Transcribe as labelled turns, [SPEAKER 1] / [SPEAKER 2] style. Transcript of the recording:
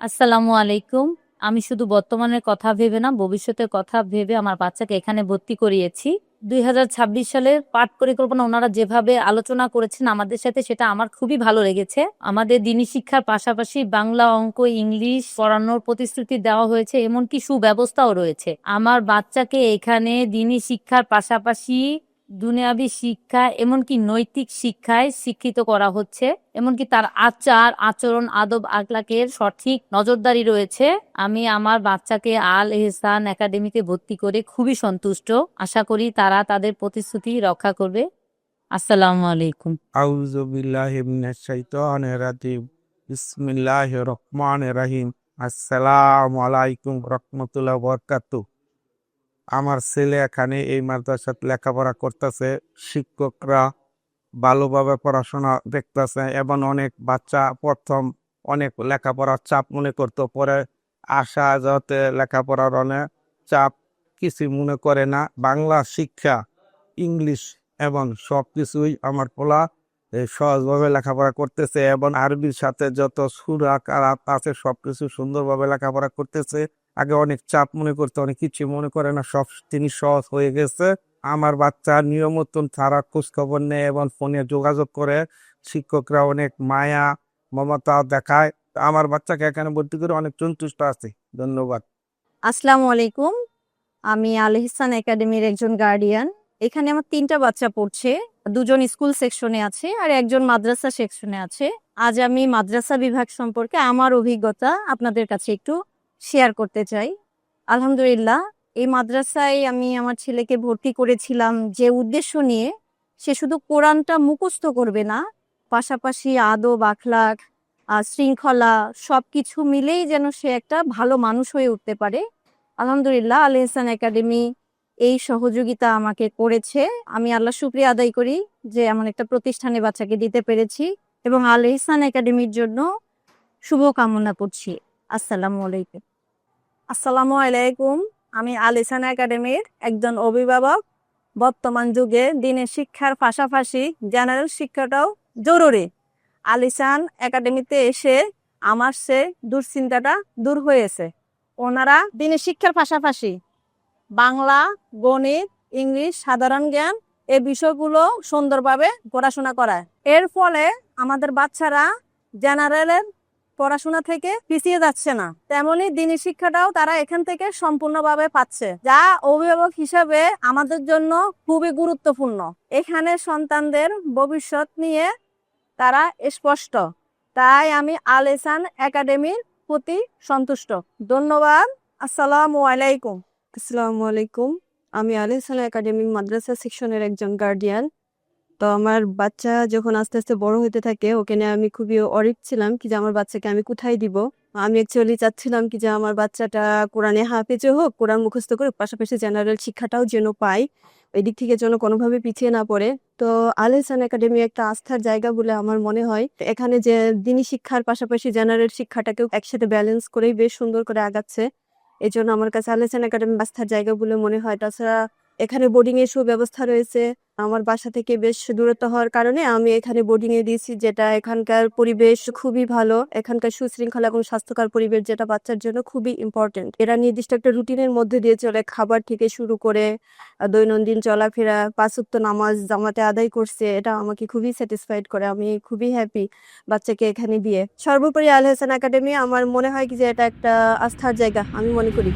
[SPEAKER 1] আসসালামু আলাইকুম। আমি শুধু বর্তমানের কথা ভেবে না, ভবিষ্যতের কথা ভেবে আমার বাচ্চাকে এখানে ভর্তি করিয়েছি। দু হাজার ছাব্বিশ সালের পাঠ পরিকল্পনা ওনারা যেভাবে আলোচনা করেছেন আমাদের সাথে, সেটা আমার খুবই ভালো লেগেছে। আমাদের দিনী শিক্ষার পাশাপাশি বাংলা অঙ্ক, ইংলিশ পড়ানোর প্রতিশ্রুতি দেওয়া হয়েছে, এমনকি সুব্যবস্থাও রয়েছে। আমার বাচ্চাকে এখানে দিনী শিক্ষার পাশাপাশি দুনিয়াবি শিক্ষা, এমনকি নৈতিক শিক্ষায় শিক্ষিত করা হচ্ছে, এমনকি তার আচার, আচরণ, আদব আকলাকের সঠিক নজরদারি রয়েছে। আমি আমার বাচ্চাকে আল এহসান একাডেমিতে ভর্তি করে খুবই সন্তুষ্ট। আশা করি তারা তাদের প্রতিশ্রুতি রক্ষা করবে। আসসালামু আলাইকুম।
[SPEAKER 2] বিসমিল্লাহির রহমানির রহিম। আসসালামু আলাইকুম রাহমাতুল্লাহি বারাকাতুহু। আমার ছেলে এখানে এই মাদ্রাসাত লেখাপড়া করতেছে। শিক্ষকরা ভালোভাবে পড়াশোনা দেখতেছে এবং অনেক বাচ্চা প্রথম অনেক লেখাপড়ার চাপ মনে করতো, পরে আসা যাতে লেখাপড়ার অনেক চাপ কিছু মনে করে না। বাংলা শিক্ষা, ইংলিশ এবং সব কিছুই আমার পোলা সহজভাবে লেখাপড়া করতেছে এবং আরবির সাথে যত সুরা কারাত আছে সব কিছু সুন্দরভাবে লেখাপড়া করতেছে। আগে অনেক চাপ মনে করতে, অনেক কিছু মনে করে না, সব জিনিস সহজ হয়ে গেছে। আমার বাচ্চা নিয়মিত তারা খোঁজ খবর নেয় এবং ফোনে যোগাযোগ করে। শিক্ষকরা অনেক মায়া, মমতা দেখায়। আমার বাচ্চাকে এখানে ভর্তি করে অনেক সন্তুষ্ট আছে। ধন্যবাদ।
[SPEAKER 3] আসসালামু আলাইকুম। আমি আল ইহসান একাডেমির একজন গার্ডিয়ান এখানে আমার তিনটা বাচ্চা পড়ছে। দুজন স্কুল সেকশনে আছে আর একজন মাদ্রাসা সেকশনে আছে। আজ আমি মাদ্রাসা বিভাগ সম্পর্কে আমার অভিজ্ঞতা আপনাদের কাছে একটু শেয়ার করতে চাই। আলহামদুলিল্লাহ, এই মাদ্রাসায় আমি আমার ছেলেকে ভর্তি করেছিলাম যে উদ্দেশ্য নিয়ে সে শুধু কোরআনটা মুখস্থ করবে না, পাশাপাশি আদব আর শৃঙ্খলা সবকিছু মিলেই যেন সে একটা ভালো মানুষ হয়ে উঠতে পারে। আলহামদুলিল্লাহ, আল ইহসান একাডেমি এই সহযোগিতা আমাকে করেছে। আমি আল্লাহ শুক্রিয়া আদায় করি যে এমন একটা প্রতিষ্ঠানে বাচ্চাকে দিতে পেরেছি এবং আল ইহসান একাডেমির জন্য শুভকামনা করছি। আসসালামু আলাইকুম। আসসালামু আলাইকুম। আমি আলিসান একাডেমির একজন অভিভাবক। বর্তমান যুগে দিনের শিক্ষার পাশাপাশি জেনারেল শিক্ষাটাও জরুরি। আলিসান একাডেমিতে এসে আমার সে দুশ্চিন্তাটা দূর হয়েছে। ওনারা দিনের শিক্ষার পাশাপাশি বাংলা, গণিত, ইংলিশ, সাধারণ জ্ঞান এ বিষয়গুলো সুন্দরভাবে পড়াশোনা করায়। এর ফলে আমাদের বাচ্চারা জেনারেলের পড়াশোনা থেকে পিছিয়ে যাচ্ছে না। তেমনি দিনী শিক্ষাটাও তারা এখান থেকে সম্পূর্ণভাবে পাচ্ছে। যা অভিভাবক হিসাবে আমাদের জন্য খুবই গুরুত্বপূর্ণ। এখানে সন্তানদের ভবিষ্যৎ নিয়ে তারা স্পষ্ট। তাই আমি আল এসান একাডেমির প্রতি সন্তুষ্ট। ধন্যবাদ। আসসালামু আলাইকুম। আসসালামু আলাইকুম। আমি আল এসান একাডেমি মাদ্রাসা সেকশনের একজন গার্ডিয়ান তো আমার বাচ্চা যখন আস্তে আস্তে বড় হতে থাকে, ওকে নিয়ে আমি খুবই অরিক ছিলাম কি যে আমার বাচ্চাকে আমি কোথায় দিব? আমি অ্যাকচুয়ালি চাচ্ছিলাম কি যে আমার বাচ্চাটা কোরআনে হাফেজে হোক, কোরআন মুখস্থ করে পাশাপাশি জেনারেল শিক্ষাটাও যেন পায় ওই দিক থেকে যেন কোনোভাবে পিছিয়ে না পড়ে। তো আল এহসান একাডেমি একটা আস্থার জায়গা বলে আমার মনে হয়। এখানে যে দিনী শিক্ষার পাশাপাশি জেনারেল শিক্ষাটাকেও একসাথে ব্যালেন্স করেই বেশ সুন্দর করে আগাচ্ছে। এই জন্য আমার কাছে আল এহসান একাডেমি আস্থার জায়গা বলে মনে হয়। তাছাড়া এখানে বোর্ডিং এর সুব্যবস্থা রয়েছে। আমার বাসা থেকে বেশ দূরত্ব হওয়ার কারণে আমি এখানে বোর্ডিং এ দিয়েছি, যেটা এখানকার পরিবেশ খুবই ভালো। এখানকার সুশৃঙ্খলা এবং স্বাস্থ্যকর পরিবেশ যেটা বাচ্চার জন্য খুবই ইম্পর্টেন্ট এরা নির্দিষ্ট একটা রুটিনের মধ্যে দিয়ে চলে। খাবার থেকে শুরু করে দৈনন্দিন চলাফেরা, পাঁচুক্ত নামাজ, জামাতে আদায় করছে, এটা আমাকে খুবই স্যাটিসফাইড করে। আমি খুবই হ্যাপি বাচ্চাকে এখানে দিয়ে। সর্বোপরি আল হাসান একাডেমি, আমার মনে হয় কি যে এটা একটা আস্থার জায়গা, আমি মনে করি।